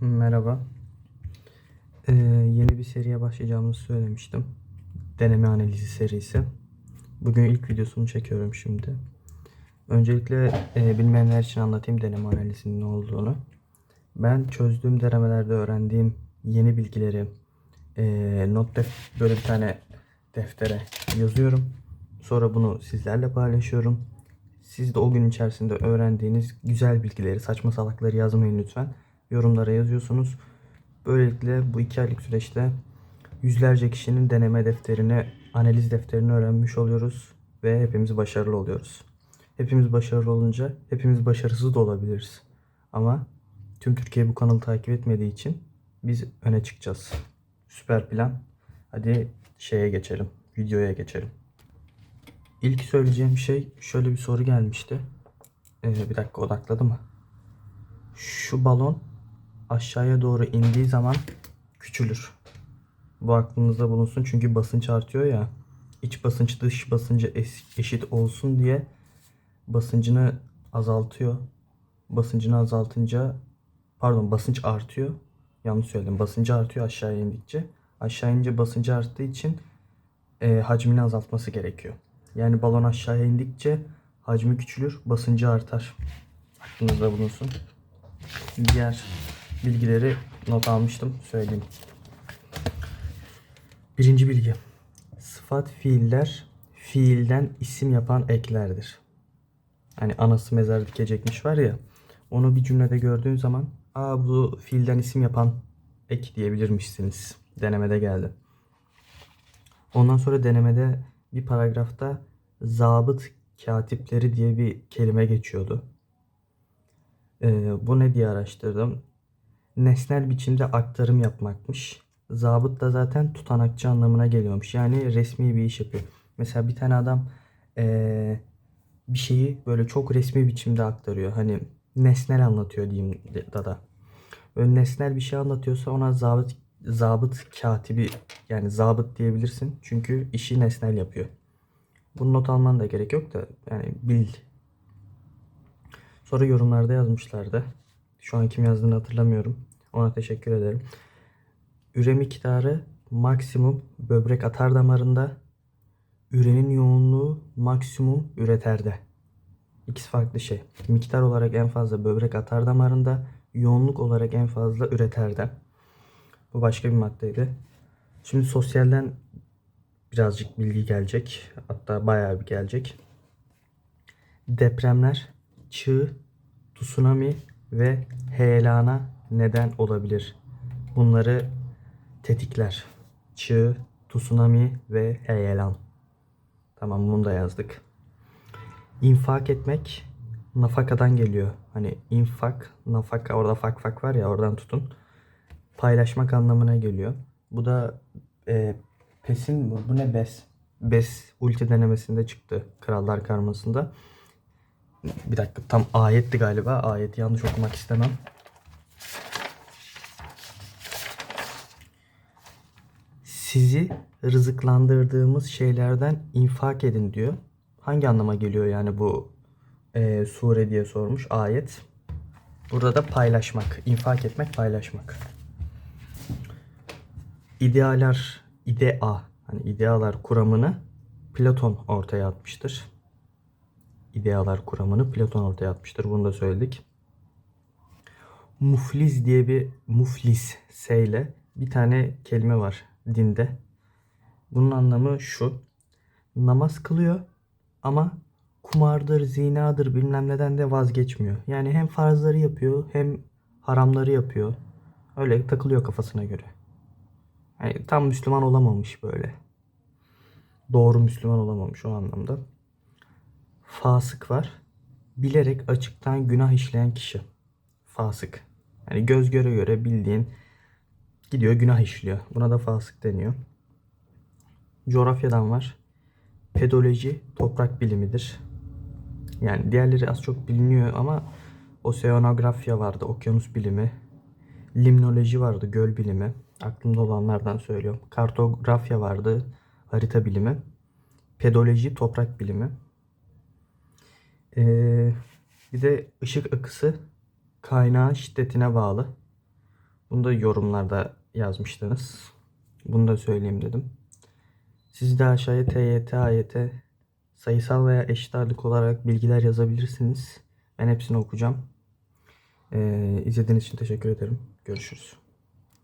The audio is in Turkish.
Merhaba. Ee, yeni bir seriye başlayacağımızı söylemiştim. Deneme analizi serisi. Bugün ilk videosunu çekiyorum şimdi. Öncelikle e, bilmeyenler için anlatayım deneme analizinin ne olduğunu. Ben çözdüğüm denemelerde öğrendiğim yeni bilgileri e, not def böyle bir tane deftere yazıyorum. Sonra bunu sizlerle paylaşıyorum. Siz de o gün içerisinde öğrendiğiniz güzel bilgileri, saçma salakları yazmayın lütfen. Yorumlara yazıyorsunuz. Böylelikle bu iki aylık süreçte yüzlerce kişinin deneme defterini, analiz defterini öğrenmiş oluyoruz ve hepimiz başarılı oluyoruz. Hepimiz başarılı olunca hepimiz başarısız da olabiliriz. Ama tüm Türkiye bu kanalı takip etmediği için biz öne çıkacağız. Süper plan. Hadi şeye geçelim. Videoya geçelim. İlk söyleyeceğim şey şöyle bir soru gelmişti. Ee, bir dakika odakladı mı? Şu balon aşağıya doğru indiği zaman küçülür. Bu aklınızda bulunsun çünkü basınç artıyor ya. İç basınç dış basıncı eşit olsun diye basıncını azaltıyor. Basıncını azaltınca pardon basınç artıyor. Yanlış söyledim. Basıncı artıyor aşağıya indikçe. Aşağı inince basıncı arttığı için e, hacmini azaltması gerekiyor. Yani balon aşağıya indikçe hacmi küçülür, basıncı artar. Aklınızda bulunsun. Diğer bilgileri not almıştım, söyleyeyim. Birinci bilgi. Sıfat fiiller fiilden isim yapan eklerdir. Hani anası mezar dikecekmiş var ya. Onu bir cümlede gördüğün zaman aa bu fiilden isim yapan ek diyebilirmişsiniz. Denemede geldi. Ondan sonra denemede bir paragrafta zabıt katipleri diye bir kelime geçiyordu. Ee, bu ne diye araştırdım. Nesnel biçimde aktarım yapmakmış. Zabıt da zaten tutanakçı anlamına geliyormuş. Yani resmi bir iş yapıyor. Mesela bir tane adam ee, bir şeyi böyle çok resmi biçimde aktarıyor. Hani nesnel anlatıyor diyeyim da da. Böyle nesnel bir şey anlatıyorsa ona zabıt zabıt katibi yani zabıt diyebilirsin. Çünkü işi nesnel yapıyor. Bunu not alman da gerek yok da yani bil. Sonra yorumlarda yazmışlardı. Şu an kim yazdığını hatırlamıyorum. Ona teşekkür ederim. Üre miktarı maksimum böbrek atar damarında. Ürenin yoğunluğu maksimum üreterde. İkisi farklı şey. Miktar olarak en fazla böbrek atar damarında, yoğunluk olarak en fazla üreterde. Bu başka bir maddeydi. Şimdi sosyalden birazcık bilgi gelecek. Hatta bayağı bir gelecek. Depremler, çığ, tsunami ve heyelana neden olabilir. Bunları tetikler. Çığ, tsunami ve heyelan. Tamam bunu da yazdık. İnfak etmek nafakadan geliyor. Hani infak, nafaka orada fak fak var ya oradan tutun. Paylaşmak anlamına geliyor. Bu da e, PES'in bu, bu ne BES? BES ulti denemesinde çıktı. Krallar Karması'nda. Bir dakika tam ayetti galiba. Ayeti yanlış okumak istemem. Sizi rızıklandırdığımız şeylerden infak edin diyor. Hangi anlama geliyor yani bu e, sure diye sormuş ayet. Burada da paylaşmak, infak etmek, paylaşmak. İdealar, idea, hani idealar kuramını Platon ortaya atmıştır. İdealar kuramını Platon ortaya atmıştır. Bunu da söyledik. Muflis diye bir muflis S ile bir tane kelime var dinde. Bunun anlamı şu. Namaz kılıyor ama kumardır, zinadır bilmem neden de vazgeçmiyor. Yani hem farzları yapıyor hem haramları yapıyor. Öyle takılıyor kafasına göre. Yani tam Müslüman olamamış böyle. Doğru Müslüman olamamış o anlamda. Fasık var. Bilerek açıktan günah işleyen kişi. Fasık. Yani göz göre göre bildiğin gidiyor günah işliyor. Buna da fasık deniyor. Coğrafyadan var. Pedoloji toprak bilimidir. Yani diğerleri az çok biliniyor ama oseanografya vardı, okyanus bilimi. Limnoloji vardı, göl bilimi. Aklımda olanlardan söylüyorum. Kartografya vardı, harita bilimi. Pedoloji toprak bilimi. Ee, bir de ışık akısı kaynağın şiddetine bağlı. Bunu da yorumlarda yazmıştınız. Bunu da söyleyeyim dedim. Siz de aşağıya TYT, AYT, sayısal veya eşit ağırlık olarak bilgiler yazabilirsiniz. Ben hepsini okuyacağım. Ee, izlediğiniz için teşekkür ederim. Görüşürüz.